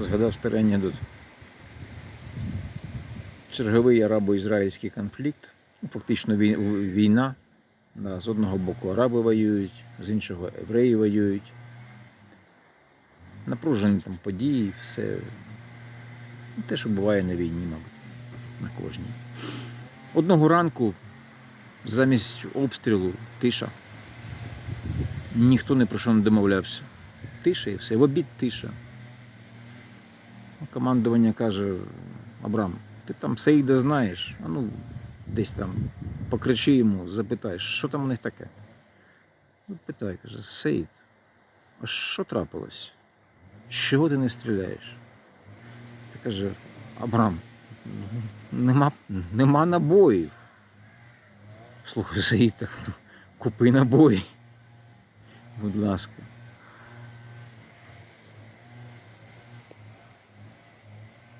згадав старий анекдот. Черговий арабо-ізраїльський конфлікт, ну, фактично війна. З одного боку араби воюють, з іншого євреї воюють. Напружені там події, все. Ну, те, що буває на війні, мабуть, на кожній. Одного ранку замість обстрілу тиша. Ніхто не про що не домовлявся. Тиша і все. В обід тиша. Командування каже: Абрам, ти там Саїда знаєш, а ну десь там покричи йому, запитай, що там у них таке. Ну, питай, каже, Саїд, а що трапилось? Чого ти не стріляєш? Ти каже, Абрам, «Ну, нема, нема набоїв. Слухай, Саїд, так, ну, купи набої. Будь ласка.